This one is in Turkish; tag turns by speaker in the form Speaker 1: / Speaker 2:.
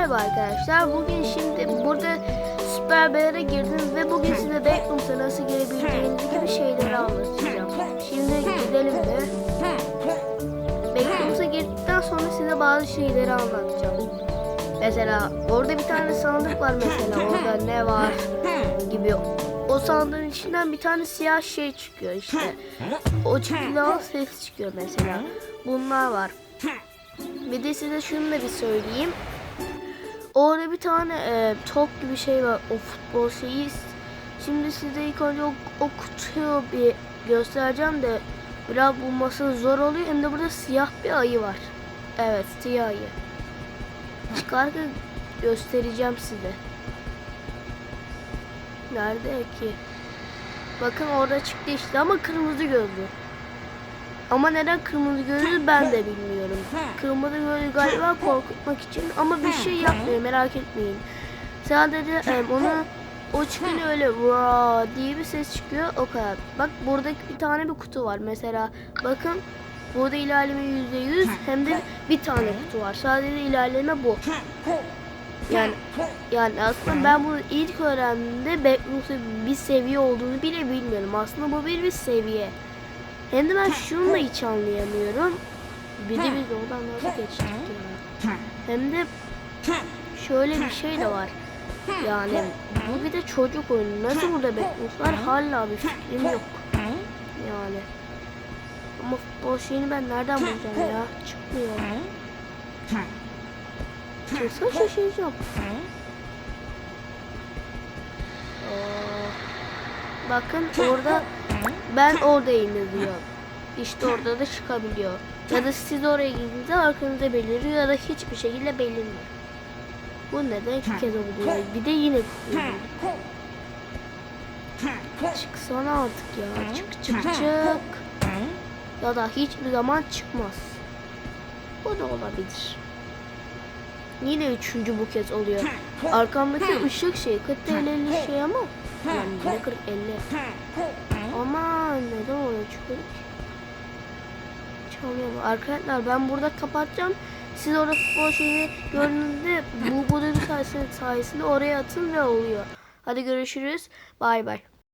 Speaker 1: Merhaba arkadaşlar. Bugün şimdi burada Süper Bear'a girdim ve bugün size Backrooms'a nasıl girebileceğiniz gibi şeyleri anlatacağım. Şimdi gidelim de. Backrooms'a girdikten sonra size bazı şeyleri anlatacağım. Mesela orada bir tane sandık var mesela orada ne var gibi. O sandığın içinden bir tane siyah şey çıkıyor işte. O çıktığında ses çıkıyor mesela. Bunlar var. Bir de size şunu da bir söyleyeyim. Orada bir tane e, top gibi şey var. O futbol şeyi. Şimdi size ilk önce o, o kutuyu bir göstereceğim de biraz bulması zor oluyor. Hem de burada siyah bir ayı var. Evet siyah ayı. Çıkarken göstereceğim size. Nerede ki? Bakın orada çıktı işte ama kırmızı gözlü. Ama neden kırmızı gözlü ben de bilmiyorum. Kırmızı gözlü galiba korkutmak için ama bir şey yapmıyor merak etmeyin. Sadece e, onu o çıkınca öyle vaa diye bir ses çıkıyor o kadar. Bak buradaki bir tane bir kutu var mesela. Bakın burada ilerleme yüzde yüz hem de bir tane kutu var. Sadece ilerleme bu. Yani yani aslında ben bunu ilk öğrendiğimde Backrooms'un bir seviye olduğunu bile bilmiyorum. Aslında bu bir bir seviye. Hem de ben şunu da hiç anlayamıyorum. Bir de biz oradan nasıl geçtik ya. Hem de şöyle bir şey de var. Yani bu bir de çocuk oyunu. Nasıl burada var hala bir fikrim yok. Yani. Ama futbol şeyini ben nereden bulacağım ya? Çıkmıyor. Çıksa şaşıracağım. Bakın orada ben oradayım yazıyor. İşte orada da çıkabiliyor. Ya da siz oraya gidince arkanızda beliriyor ya da hiçbir şekilde belirmiyor. Bu neden iki kez oluyor? Bir de yine tutuyor. Çıksana artık ya. Çık çık çık. Ya da hiçbir zaman çıkmaz. Bu da olabilir. Yine üçüncü bu kez oluyor. Arkamdaki ışık şey 40 TL'li şey ama yani ne 40 50. Ama neden oluyor çıkıyor ki? Çalıyor. Arkadaşlar ben burada kapatacağım. Siz orada futbol şeyini gördüğünüzde bu bu sayesinde, sayesinde oraya atın ve oluyor. Hadi görüşürüz. Bay bay.